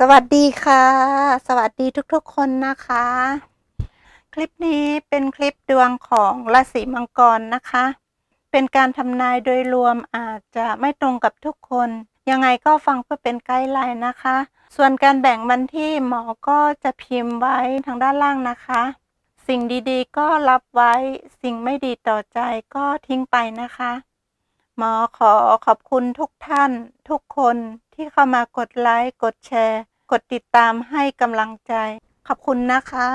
สวัสดีค่ะ สวัสดีทุกๆคนนะคะ คลิปนี้เป็นคลิปดวงของราศีมังกรนะคะ เป็นการทำนายโดยรวมอาจจะไม่ตรงกับทุกคน ยังไงก็ฟังเพื่อเป็นไกด์ไลน์นะคะ ส่วนการแบ่งวันที่หมอก็จะพิมพ์ไว้ทางด้านล่างนะคะ สิ่งดีๆ ก็รับไว้สิ่งไม่ดีต่อใจก็ทิ้งไปนะคะ หมอขอขอบคุณทุกท่านทุกคน ที่เข้ามากดไลค์กดแชร์ กดติดตามให้กำลังใจ ขอบคุณนะคะ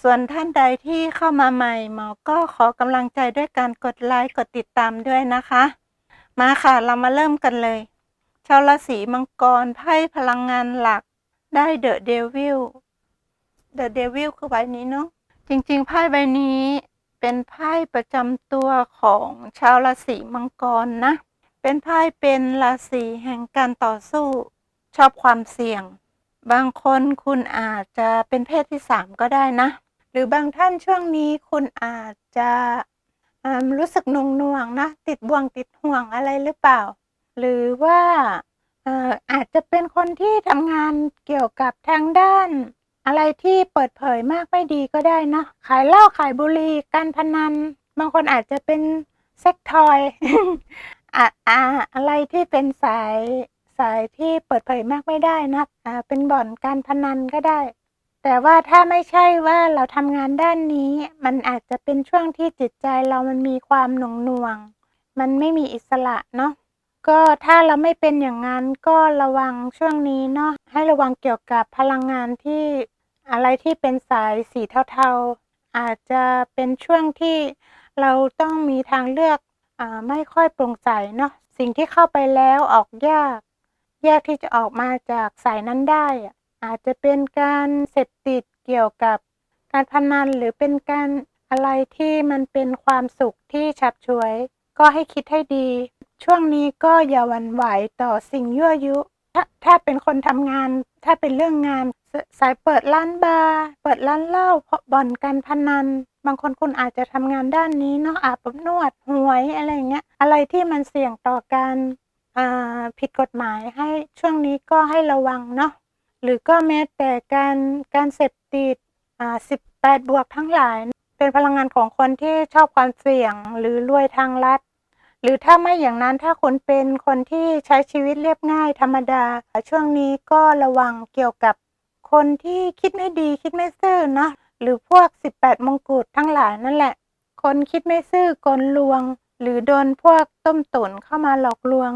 ส่วนท่านใดที่เข้ามาใหม่หมอก็ขอกำลังใจด้วยการกดไลค์กดติดตามด้วยนะคะ มาค่ะเรามาเริ่มกันเลย ชาวราศีมังกรไพ่พลังงานหลักได้เดอะเดวิลเดอะเดวิลคือใบนี้เนาะจริงๆไพ่ใบนี้เป็นไพ่ประจำตัวของชาวราศีมังกรนะ เป็นไพ่เป็นราศีแห่งการต่อสู้ ชอบความเสี่ยง บางคนคุณอาจจะเป็นเพศที่สามก็ได้นะ หรือบางท่านช่วงนี้คุณอาจจะรู้สึกหน่วงนะ ติดบ่วงติดห่วงอะไรหรือเปล่า หรือว่าอาจจะเป็นคนที่ทำงานเกี่ยวกับทางด้าน อะไรที่เปิดเผยมากไม่ดีก็ได้นะ ขายเหล้าขายบุหรี่การพนัน บางคนอาจจะเป็นเซ็กทอย อะอะอะไรที่เป็นสายสายที่เปิดเผยมากไม่ได้นะอ่าเป็นบ่อนการพนันก็ได้ แต่ว่าถ้าไม่ใช่ว่าเราทำงานด้านนี้ มันอาจจะเป็นช่วงที่จิตใจเรามันมีความหน่วงหน่วงๆมันไม่มีอิสระเนาะก็ถ้าเราไม่เป็นอย่างนั้นก็ระวังช่วงนี้เนาะให้ระวังเกี่ยวกับพลังงานที่อะไรที่เป็นสายสีเทาๆ อาจจะเป็นช่วงที่เราต้องมีทางเลือก อ่าไม่ค่อยโปร่งใสเนาะสิ่งที่เข้าไปแล้วออกยาก ยากที่จะออกมาจากสายนั้นได้อะอาจจะเป็นการเสพติดเกี่ยวกับการพนันหรือเป็นการอะไรที่มันเป็นความสุขที่ฉับฉวย ก็ให้คิดให้ดี ช่วงนี้ก็อย่าหวั่นไหวต่อสิ่งยั่วยุ ถ้าถ้าเป็นคนทำงาน ถ้าเป็นเรื่องงาน สายเปิดร้านบาร์เปิดร้านเหล้าเพาะบ่อนการพนัน บางคนคุณอาจจะทำงานด้านนี้เนาะอาบอบนวดหวยอะไรเงี้ยอะไรที่มันเสี่ยงต่อการผิดกฎหมายให้ช่วงนี้ก็ให้ระวังเนาะหรือก็แม้แต่การการเสพติดอ่า18บวกทั้งหลาย เป็นพลังงานของคนที่ชอบความเสี่ยงหรือรวยทางลัดหรือถ้าไม่อย่างนั้นถ้าคุณเป็นคนที่ใช้ชีวิตเรียบง่ายธรรมดา ช่วงนี้ก็ระวังเกี่ยวกับ คนที่คิดไม่ดีคิดไม่ซื่อนะหรือพวก 18 มงกุฎทั้งหลายนั่นแหละ คนคิดไม่ซื่อกลลวง หรือโดนพวกต้มตุ๋นเข้ามาหลอกลวง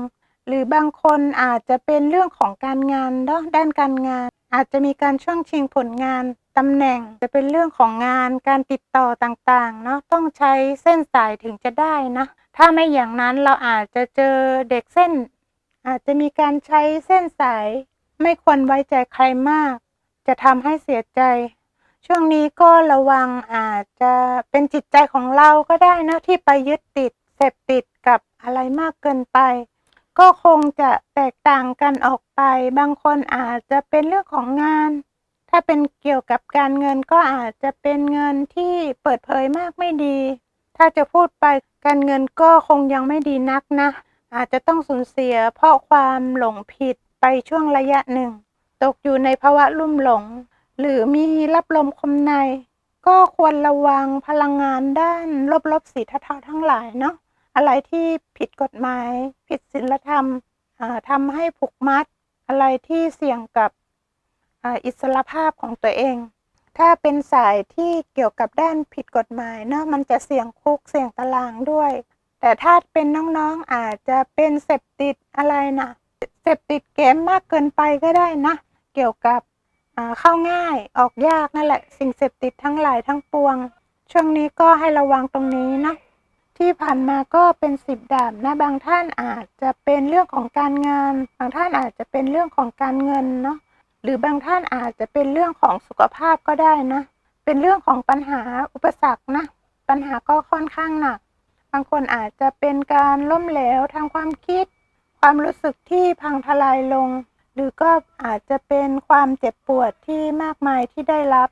หรือบางคนอาจจะเป็นเรื่องของการงานเนาะด้านการงาน อาจจะมีการช่วงชิงผลงานตำแหน่งจะเป็นเรื่องของงานการติดต่อต่างๆเนาะต้องใช้เส้นสายถึงจะได้นะ ถ้าไม่อย่างนั้นเราอาจจะเจอเด็กเส้น อาจจะมีการใช้เส้นสาย ไม่ควรไว้ใจใครมาก จะทำให้เสียใจ ช่วงนี้ก็ระวังอาจจะเป็นจิตใจของเราก็ได้นะที่ไปยึดติดเสพติดกับอะไรมากเกินไป ก็คงจะแตกต่างกันออกไป บางคนอาจจะเป็นเรื่องของงาน ถ้าเป็นเกี่ยวกับการเงินก็อาจจะเป็นเงินที่เปิดเผยมากไม่ดี ถ้าจะพูดไปการเงินก็คงยังไม่ดีนักนะ อาจจะต้องสูญเสียเพราะความหลงผิดไปช่วงระยะหนึ่ง ตกอยู่ในภาวะลุ่มหลง หรือมีรับลมคมใน ก็ควรระวังพลังงานด้านลบๆสีเทาๆทั้งหลายเนาะอะไรที่ผิดกฎหมาย ผิดศีลธรรมทำให้ผูกมัด อะไรที่เสี่ยงกับอ,อิสรภาพของตัวเอง ถ้าเป็นสายที่เกี่ยวกับด้านผิดกฎหมายเนาะมันจะเสี่ยงคุกเสี่ยงตารางด้วย แต่ถ้าเป็นน้องๆอาจจะเป็นเสพติดอะไรนะเสพติดเกมมากเกินไปก็ได้นะ เกี่ยวกับเข้าง่ายออกยากนั่นแหละ สิ่งเสพติดทั้งหลายทั้งปวง ช่วงนี้ก็ให้ระวังตรงนี้นะที่ผ่านมาก็เป็นสิบดาบนะบางท่านอาจจะเป็นเรื่องของการงาน บางท่านอาจจะเป็นเรื่องของการเงินเนาะหรือบางท่านอาจจะเป็นเรื่องของสุขภาพก็ได้นะ เป็นเรื่องของปัญหาอุปสรรคนะ ปัญหาก็ค่อนข้างหนัก บางคนอาจจะเป็นการล้มเหลวทางความคิด ความรู้สึกที่พังทลายลง รือก็อาจจะเป็นความเจ็บปวดที่มากมายที่ได้รับ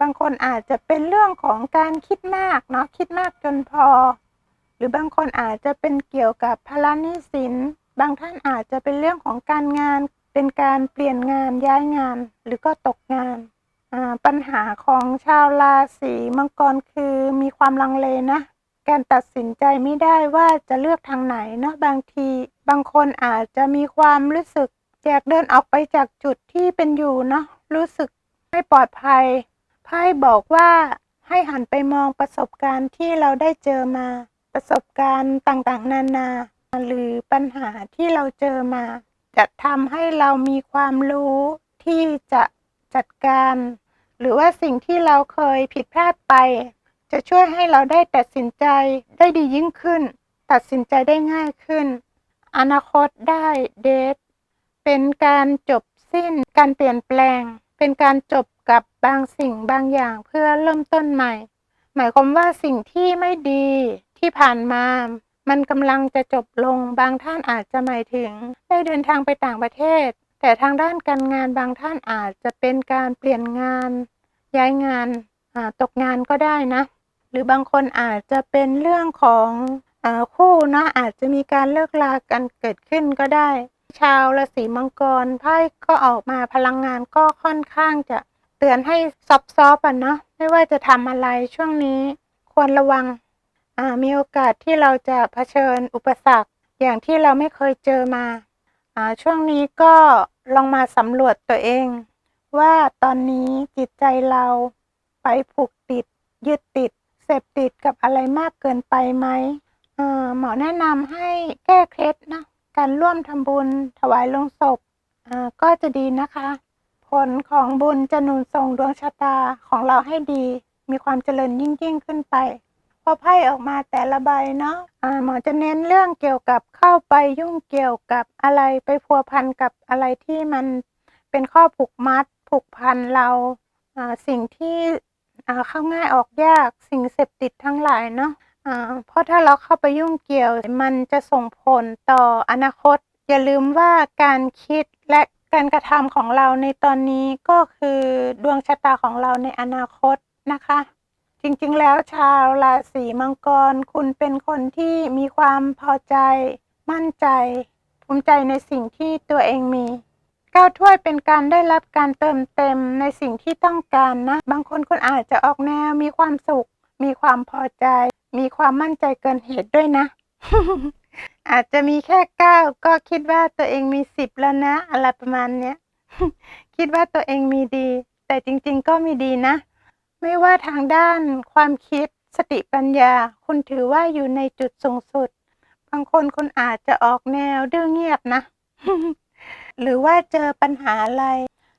บางคนอาจจะเป็นเรื่องของการคิดมากเนาะคิดมากจนพอ หรือบางคนอาจจะเป็นเกี่ยวกับภาระหนี้สิน บางท่านอาจจะเป็นเรื่องของการงาน เป็นการเปลี่ยนงานย้ายงาน หรือก็ตกงานปัญหาของชาวราศีมังกรคือมีความลังเลนะการตัดสินใจไม่ได้ว่าจะเลือกทางไหนเนาะบางที บางคนอาจจะมีความรู้สึก อยากเดินออกไปจากจุดที่เป็นอยู่เนาะรู้สึกไม่ปลอดภัยไพ่บอกว่าให้หันไปมองประสบการณ์ที่เราได้เจอมาประสบการณ์ต่างๆ นานา หรือปัญหาที่เราเจอมา จะทำให้เรามีความรู้ที่จะจัดการ หรือว่าสิ่งที่เราเคยผิดพลาดไป จะช่วยให้เราได้ตัดสินใจได้ดียิ่งขึ้น ตัดสินใจได้ง่ายขึ้น อนาคตได้เดท เป็นการจบสิ้นการเปลี่ยนแปลง เป็นการจบกับบางสิ่งบางอย่างเพื่อเริ่มต้นใหม่ หมายความว่าสิ่งที่ไม่ดีที่ผ่านมา มันกำลังจะจบลงบางท่านอาจจะหมายถึง ได้เดินทางไปต่างประเทศ แต่ทางด้านการงานบางท่านอาจจะเป็นการเปลี่ยนงาน ย้ายงานาตกงานก็ได้นะ หรือบางคนอาจจะเป็นเรื่องของอคู่เนาะอาจจะมีการเลิกลากันเกิดขึ้นก็ได้ ชาวราศีมังกรไพ่ก็ออกมาพลังงานก็ค่อนข้างจะเตือนให้ซอฟๆอะเนาะไม่ว่าจะทำอะไรช่วงนี้ควรระวังมีโอกาสที่เราจะเผชิญอุปสรรคอย่างที่เราไม่เคยเจอมาอช่วงนี้ก็ลองมาสำรวจตัวเอง ว่าตอนนี้จิตใจเราไปผูกติด ยึดติด เสพติดกับอะไรมากเกินไปไหมหมอแนะนำให้แก้เคล็ดนะ การร่วมทำบุญถวายลงศพก็จะดีนะคะ ผลของบุญจะหนุนส่งดวงชะตาของเราให้ดี มีความเจริญยิ่งยิ่งขึ้นไป พอไพ่ออกมาแต่ละใบเนาะอ่าหมอจะเน้นเรื่องเกี่ยวกับเข้าไปยุ่งเกี่ยวกับอะไรไปพัวพันกับอะไรที่มันเป็นข้อผูกมัดผูกพันเราสิ่งที่เข้าง่ายออกยากสิ่งเสพติดทั้งหลายเนาะ อ่าเพราะถ้าเราเข้าไปยุ่งเกี่ยว มันจะส่งผลต่ออนาคต อย่าลืมว่าการคิดและการกระทำของเราในตอนนี้ก็คือดวงชะตาของเราในอนาคตนะคะ จริงๆแล้วชาวราศีมังกร คุณเป็นคนที่มีความพอใจ มั่นใจ ภูมิใจในสิ่งที่ตัวเองมีก้าวถ้วยเป็นการได้รับการเติมเต็มในสิ่งที่ต้องการนะ บางคนคุณอาจจะออกแนวมีความสุข มีความพอใจ มีความมั่นใจเกินเหตุด้วยนะ อาจจะมีแค่เก้าก็คิดว่าตัวเองมีสิบแล้วนะ อะไรประมาณเนี้ย คิดว่าตัวเองมีดี แต่จริง ๆ ก็มีดีนะ ไม่ว่าทางด้านความคิดสติปัญญา คุณถือว่าอยู่ในจุดสูงสุด บางคนคุณอาจจะออกแนวดื้อเงียบนะ หรือว่าเจอปัญหาอะไร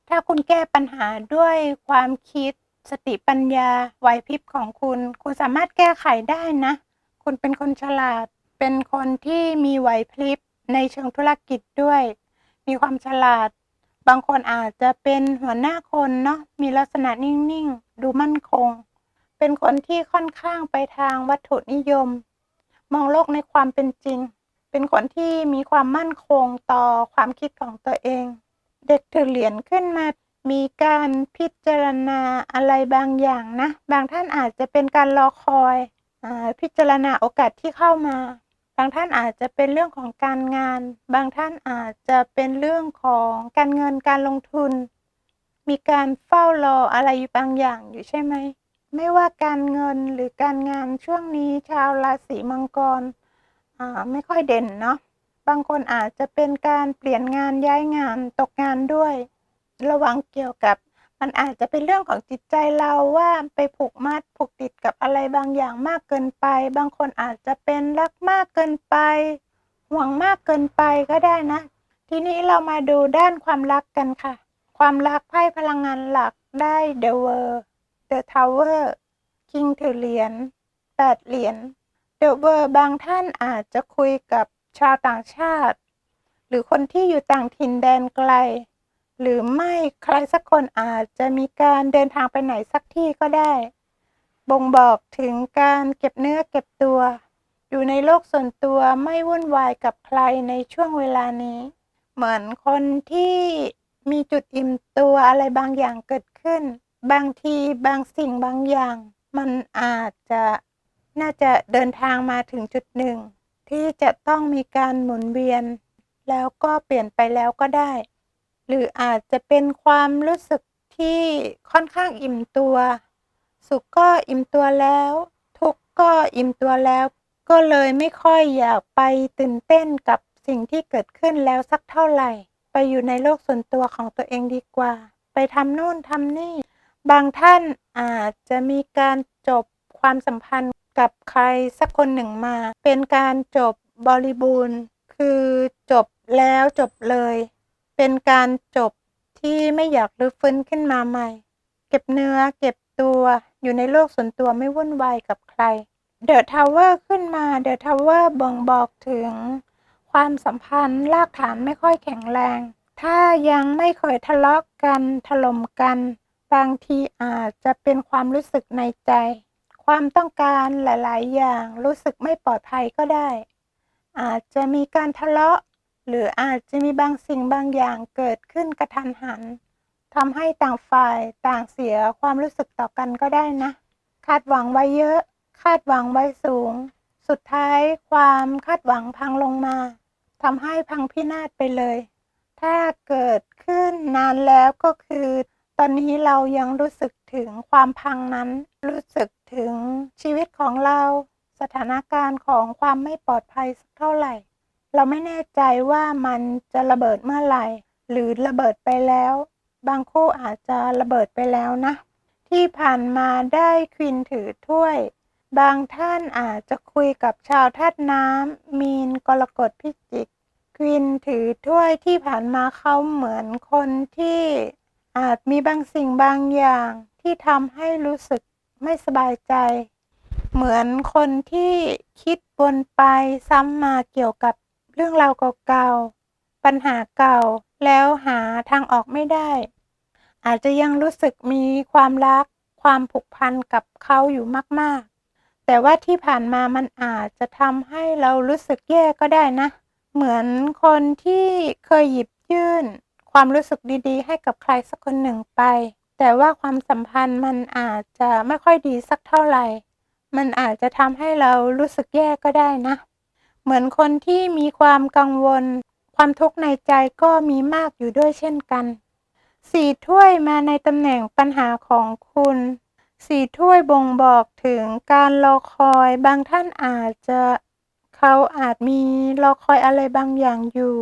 ถ้าคุณแก้ปัญหาด้วยความคิด สติปัญญาไหวพริบของคุณ คุณสามารถแก้ไขได้นะ คุณเป็นคนฉลาด เป็นคนที่มีไหวพริบในเชิงธุรกิจด้วย มีความฉลาด บางคนอาจจะเป็นหัวหน้าคนเนาะ มีลักษณะนิ่งๆ ดูมั่นคง เป็นคนที่ค่อนข้างไปทางวัตถุนิยม มองโลกในความเป็นจริง เป็นคนที่มีความมั่นคงต่อความคิดของตัวเอง เด็กถือเหรียญขึ้นมา มีการพิจารณาอะไรบางอย่างนะ บางท่านอาจจะเป็นการรอคอยอพิจารณาโอกาสที่เข้ามา บางท่านอาจจะเป็นเรื่องของการงาน บางท่านอาจจะเป็นเรื่องของการเงินการลงทุน มีการเฝ้ารออะไรอยู่บางอย่างอยู่ใช่ไหม ไม่ว่าการเงินหรือการงานช่วงนี้ชาวราศีมังกรไม่ค่อยเด่นเนาะ บางคนอาจจะเป็นการเปลี่ยนงานย้ายงานตกงานด้วย ระวังเกี่ยวกับ มันอาจจะเป็นเรื่องของจิตใจเราว่าไปผูกมัดผูกติดกับอะไรบางอย่างมากเกินไป บางคนอาจจะเป็นรักมากเกินไปห่วงมากเกินไปก็ได้นะ ทีนี้เรามาดูด้านความรักกันค่ะ ความรักไพ่พลังงานหลักได้ The World The Tower King ถือเหรียญแปดเหรียญ The World บางท่านอาจจะคุยกับชาวต่างชาติ หรือคนที่อยู่ต่างถิ่นแดนไกล หรือไม่ใครสักคนอาจจะมีการเดินทางไปไหนสักที่ก็ได้ บ่งบอกถึงการเก็บเนื้อเก็บตัว อยู่ในโลกส่วนตัวไม่วุ่นวายกับใครในช่วงเวลานี้ เหมือนคนที่มีจุดอิ่มตัวอะไรบางอย่างเกิดขึ้น บางทีบางสิ่งบางอย่าง มันอาจจะน่าจะเดินทางมาถึงจุดหนึ่ง ที่จะต้องมีการหมุนเวียน แล้วก็เปลี่ยนไปแล้วก็ได้ หรืออาจจะเป็นความรู้สึกที่ค่อนข้างอิ่มตัว สุขก็อิ่มตัวแล้ว ทุกข์ก็อิ่มตัวแล้ว ก็เลยไม่ค่อยอยากไปตื่นเต้นกับสิ่งที่เกิดขึ้นแล้วสักเท่าไหร่ ไปอยู่ในโลกส่วนตัวของตัวเองดีกว่า ไปทำนู่นทำนี่ บางท่านอาจจะมีการจบความสัมพันธ์กับใครสักคนหนึ่งมา เป็นการจบบริบูรณ์ คือจบแล้วจบเลย เป็นการจบที่ไม่อยากรื้อฟื้นขึ้นมาใหม่ เก็บเนื้อเก็บตัวอยู่ในโลกส่วนตัวไม่วุ่นวายกับใครเดอะทาวเวอร์ขึ้นมาเดอะทาวเวอร์บ่งบอกถึง ความสัมพันธ์รากฐานไม่ค่อยแข็งแรง ถ้ายังไม่เคยทะเลาะกันถล่มกัน บางทีอาจจะเป็นความรู้สึกในใจ ความต้องการหลาย ๆ อย่างรู้สึกไม่ปลอดภัยก็ได้ อาจจะมีการทะเลาะ หรืออาจจะมีบางสิ่งบางอย่างเกิดขึ้นกระทันหันทำให้ต่างฝ่ายต่างเสียความรู้สึกต่อกันก็ได้นะ คาดหวังไว้เยอะ คาดหวังไว้สูง สุดท้ายความคาดหวังพังลงมาทำให้พังพินาศไปเลย ถ้าเกิดขึ้นนานแล้วก็คือ ตอนนี้เรายังรู้สึกถึงความพังนั้น รู้สึกถึงชีวิตของเรา สถานการณ์ของความไม่ปลอดภัยสักเท่าไหร่ เราไม่แน่ใจว่ามันจะระเบิดเมื่อไหร่ หรือระเบิดไปแล้ว บางคู่อาจจะระเบิดไปแล้วนะ ที่ผ่านมาได้ควินถือถ้วย บางท่านอาจจะคุยกับชาวธาตุน้ำมีนกรกฎพิจิกควินถือถ้วยที่ผ่านมาเขาเหมือนคนที่อาจมีบางสิ่งบางอย่างที่ทำให้รู้สึกไม่สบายใจ เหมือนคนที่คิดวนไปซ้ำมาเกี่ยวกับ เรื่องราวเก่าๆ ปัญหาเก่าแล้วหาทางออกไม่ได้ อาจจะยังรู้สึกมีความรัก ความผูกพันกับเขาอยู่มากๆ แต่ว่าที่ผ่านมามันอาจจะทำให้เรารู้สึกแย่ก็ได้นะ เหมือนคนที่เคยหยิบยื่น ความรู้สึกดีๆ ให้กับใครสักคนหนึ่งไป แต่ว่าความสัมพันธ์มันอาจจะไม่ค่อยดีสักเท่าไหร่ มันอาจจะทำให้เรารู้สึกแย่ก็ได้นะ เหมือนคนที่มีความกังวล ความทุกข์ในใจก็มีมากอยู่ด้วยเช่นกันสี่ถ้วยมาในตำแหน่งปัญหาของคุณสี่ถ้วยบ่งบอกถึงการรอคอยบางท่านอาจจะเขาอาจมีรอคอยอะไรบางอย่างอยู่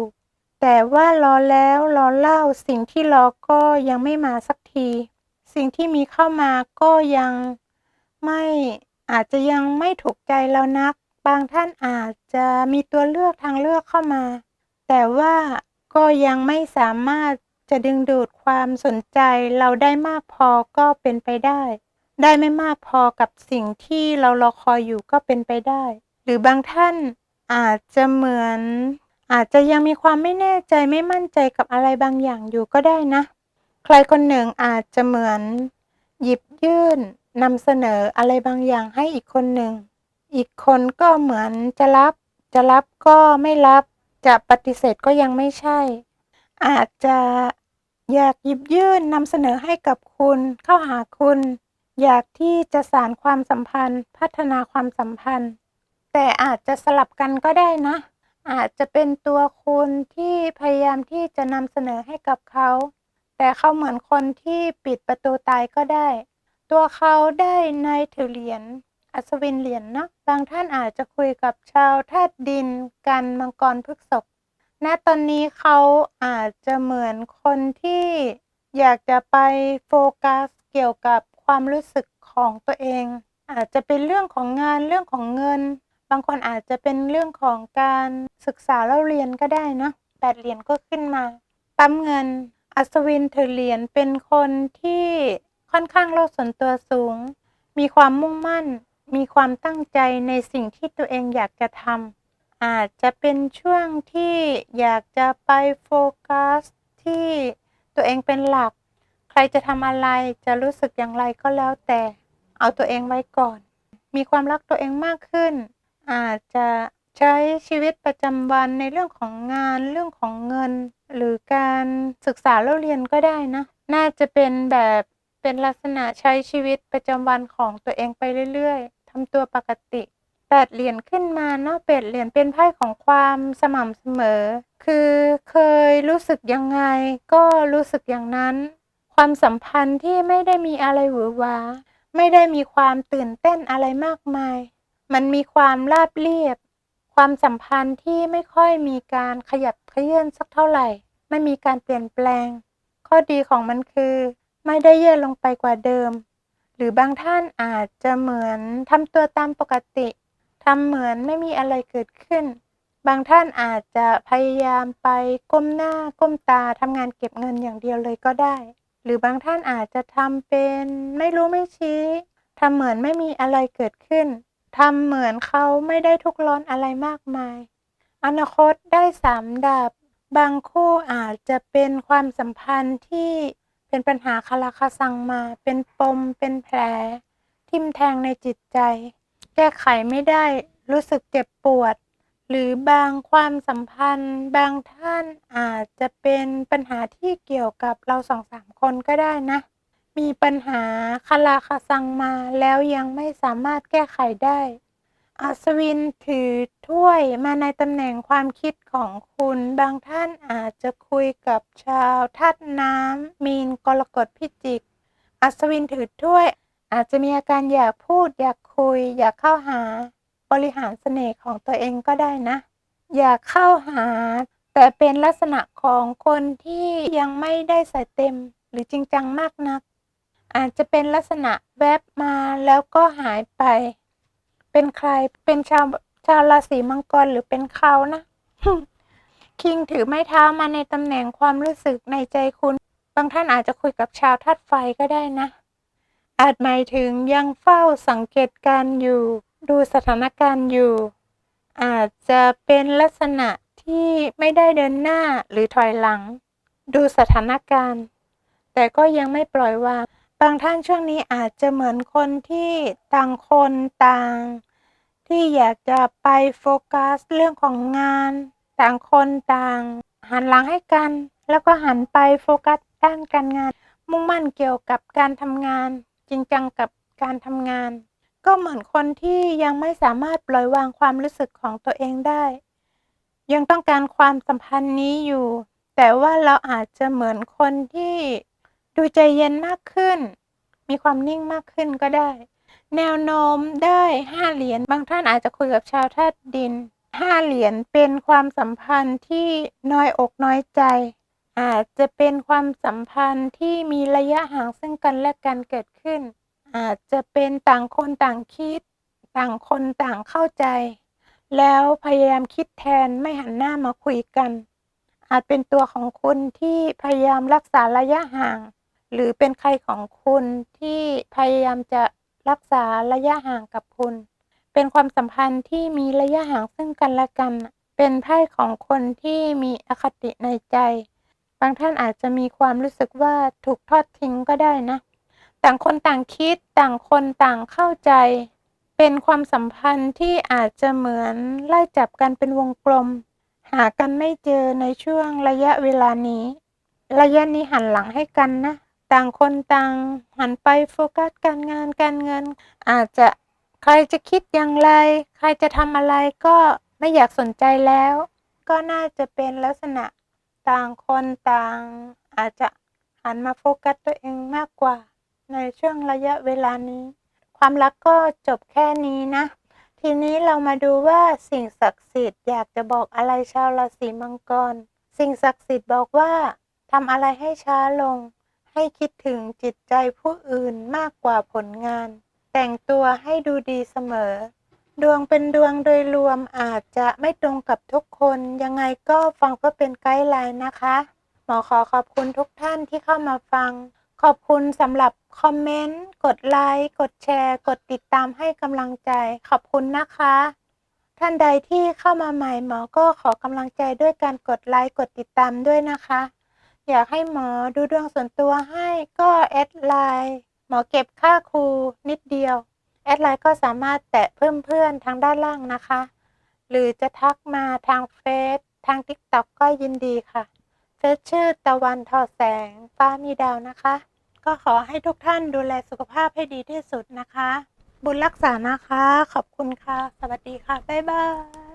แต่ว่ารอแล้วรอเล่าสิ่งที่รอก็ยังไม่มาสักที สิ่งที่มีเข้ามาก็ยังไม่อาจจะยังไม่ถูกใจเรานัก บางท่านอาจจะมีตัวเลือกทางเลือกเข้ามา แต่ว่าก็ยังไม่สามารถจะดึงดูดความสนใจเราได้มากพอก็เป็นไปได้ ได้ไม่มากพอกับสิ่งที่เรารอคอยอยู่ก็เป็นไปได้ หรือบางท่านอาจจะเหมือน อาจจะยังมีความไม่แน่ใจไม่มั่นใจกับอะไรบางอย่างอยู่ก็ได้นะ ใครคนหนึ่งอาจจะเหมือน หยิบยื่นนำเสนออะไรบางอย่างให้อีกคนหนึ่ง อีกคนก็เหมือนจะรับ จะรับก็ไม่รับ จะปฏิเสธก็ยังไม่ใช่ อาจจะอยากหยิบยื่นนำเสนอให้กับคุณเข้าหาคุณ อยากที่จะสานความสัมพันธ์ พัฒนาความสัมพันธ์ แต่อาจจะสลับกันก็ได้นะ อาจจะเป็นตัวคุณที่พยายามที่จะนำเสนอให้กับเขา แต่เขาเหมือนคนที่ปิดประตูตายก็ได้ ตัวเขาได้นายถือเหรียญ อัศวินเหรียญเนาะบางท่านอาจจะคุยกับชาวธาตุดินกันมังกรพฤกษกณตอนนี้เขาอาจจะเหมือนคนที่อยากจะไปโฟกัสเกี่ยวกับความรู้สึกของตัวเอง อาจจะเป็นเรื่องของงานเรื่องของเงิน บางคนอาจจะเป็นเรื่องของการศึกษาเล่าเรียนก็ได้นะแปดเหรียญก็ขึ้นมาปั๊มเงิน อัศวินถือเหรียญเป็นคนที่ค่อนข้างโลกส่วนตัวสูง มีความมุ่งมั่น มีความตั้งใจในสิ่งที่ตัวเองอยากจะทำอาจจะเป็นช่วงที่อยากจะไปโฟกัสที่ตัวเองเป็นหลัก ใครจะทำอะไรจะรู้สึกอย่างไรก็แล้วแต่ เอาตัวเองไว้ก่อน มีความรักตัวเองมากขึ้น อาจจะใช้ชีวิตประจำวันในเรื่องของงานเรื่องของเงิน หรือการศึกษาเล่าเรียนก็ได้นะ น่าจะเป็นแบบเป็นลักษณะใช้ชีวิตประจำวันของตัวเองไปเรื่อยๆำตัวปกติแปดเหรียญขึ้นมาเนาะแปดเหรียญเป็นไพ่ของความสม่ำเสมอ คือเคยรู้สึกยังไง ก็รู้สึกอย่างนั้น ความสัมพันธ์ที่ไม่ได้มีอะไรหวือหวาไม่ได้มีความตื่นเต้นอะไรมากมาย มันมีความราบเรียบ ความสัมพันธ์ที่ไม่ค่อยมีการขยับเขยื่อนสักเท่าไหร่ ไม่มีการเปลี่ยนแปลง ข้อดีของมันคือ ไม่ได้แย่ลงไปกว่าเดิม หรือบางท่านอาจจะเหมือนทำตัวตามปกติทำเหมือนไม่มีอะไรเกิดขึ้น บางท่านอาจจะพยายามไปก้มหน้าก้มตาทำงานเก็บเงินอย่างเดียวเลยก็ได้ หรือบางท่านอาจจะทำเป็นไม่รู้ไม่ชี้ทำเหมือนไม่มีอะไรเกิดขึ้นทำเหมือนเขาไม่ได้ทุกข์ร้อนอะไรมากมาย อนาคตได้สามดาบบางคู่อาจจะเป็นความสัมพันธ์ที่ เป็นปัญหาคาราคาซังมา เป็นปม เป็นแผล ทิ่มแทงในจิตใจ แก้ไขไม่ได้ รู้สึกเจ็บปวด หรือบางความสัมพันธ์ บางท่านอาจจะเป็นปัญหาที่เกี่ยวกับเราสองสามคนก็ได้นะ มีปัญหาคาราคาซังมาแล้วยังไม่สามารถแก้ไขได้ อัศวินถือถ้วยมาในตำแหน่งความคิดของคุณ บางท่านอาจจะคุยกับชาวธาตุน้ำมีนกรกฎพิจิก อัศวินถือถ้วย อาจจะมีอาการอยากพูด อยากคุย อยากเข้าหาบริหารเสน่ห์ของตัวเองก็ได้นะ อยากเข้าหา แต่เป็นลักษณะของคนที่ยังไม่ได้ใส่เต็ม หรือจริงจังมากนัก อาจจะเป็นลักษณะแวบมาแล้วก็หายไป เป็นใคร เป็นชาวชาวราศีมังกรหรือเป็นเขานะ คิงถือไม้เท้ามาในตำแหน่งความรู้สึกในใจคุณ บางท่านอาจจะคุยกับชาวธาตุไฟก็ได้นะ อาจหมายถึงยังเฝ้าสังเกตการอยู่ ดูสถานการณ์อยู่ อาจจะเป็นลักษณะที่ไม่ได้เดินหน้าหรือถอยหลัง ดูสถานการณ์ แต่ก็ยังไม่ปล่อยวาง บางท่านช่วงนี้อาจจะเหมือนคนที่ต่างคนต่าง ที่อยากจะไปโฟกัสเรื่องของงาน ต่างคนต่าง หันหลังให้กัน แล้วก็หันไปโฟกัสด้านการงาน มุ่งมั่นเกี่ยวกับการทำงาน จริงจังกับการทำงาน ก็เหมือนคนที่ยังไม่สามารถปล่อยวางความรู้สึกของตัวเองได้ ยังต้องการความสัมพันธ์นี้อยู่ แต่ว่าเราอาจจะเหมือนคนที่ ดูใจเย็นมากขึ้น มีความนิ่งมากขึ้นก็ได้ แนวโน้มได้ห้าเหรียญบางท่านอาจจะคุยกับชาวธาตุดินห้าเหรียญเป็นความสัมพันธ์ที่น้อยอกน้อยใจ อาจจะเป็นความสัมพันธ์ที่มีระยะห่างซึ่งกันและกันเกิดขึ้น อาจจะเป็นต่างคนต่างคิด ต่างคนต่างเข้าใจ แล้วพยายามคิดแทนไม่หันหน้ามาคุยกัน อาจเป็นตัวของคุณที่พยายามรักษาระยะห่าง หรือเป็นใครของคุณที่พยายามจะรักษาระยะห่างกับคุณ เป็นความสัมพันธ์ที่มีระยะห่างซึ่งกันและกัน เป็นไพ่ของคนที่มีอคติในใจ บางท่านอาจจะมีความรู้สึกว่าถูกทอดทิ้งก็ได้นะ ต่างคนต่างคิดต่างคนต่างเข้าใจ เป็นความสัมพันธ์ที่อาจจะเหมือนไล่จับกันเป็นวงกลม หากันไม่เจอในช่วงระยะเวลานี้ ระยะนี้หันหลังให้กันนะ ต่างคนต่างหันไปโฟกัสการงานการเงิน อาจจะใครจะคิดอย่างไร ใครจะทำอะไรก็ไม่อยากสนใจแล้ว ก็น่าจะเป็นลักษณะต่างคนต่าง อาจจะหันมาโฟกัสตัวเองมากกว่า ในช่วงระยะเวลานี้ ความรักก็จบแค่นี้นะ ทีนี้เรามาดูว่าสิ่งศักดิ์สิทธิ์อยากจะบอกอะไรชาวราศีมังกร สิ่งศักดิ์สิทธิ์บอกว่าทำอะไรให้ช้าลง ให้คิดถึงจิตใจผู้อื่นมากกว่าผลงาน แต่งตัวให้ดูดีเสมอ ดวงเป็นดวงโดยรวมอาจจะไม่ตรงกับทุกคน ยังไงก็ฟังเพื่อเป็นไกด์ไลน์นะคะ หมอขอขอบคุณทุกท่านที่เข้ามาฟัง ขอบคุณสำหรับคอมเมนต์ กดไลค์ กดแชร์ กดติดตามให้กำลังใจ ขอบคุณนะคะ ท่านใดที่เข้ามาใหม่หมอก็ขอกำลังใจด้วยการกดไลค์ กดติดตามด้วยนะคะ อยากให้หมอดูดวงส่วนตัวให้ก็แอดไลน์หมอเก็บค่าครูนิดเดียว แอดไลน์ก็สามารถแตะเพิ่มเพื่อนทางด้านล่างนะคะ หรือจะทักมาทางเฟซทาง TikTok ก็ยินดีค่ะเฟซชื่อตะวันทอแสงฟ้ามีดาวนะคะ ก็ขอให้ทุกท่านดูแลสุขภาพให้ดีที่สุดนะคะ บุญรักษานะคะ ขอบคุณค่ะ สวัสดีค่ะ บ๊ายบาย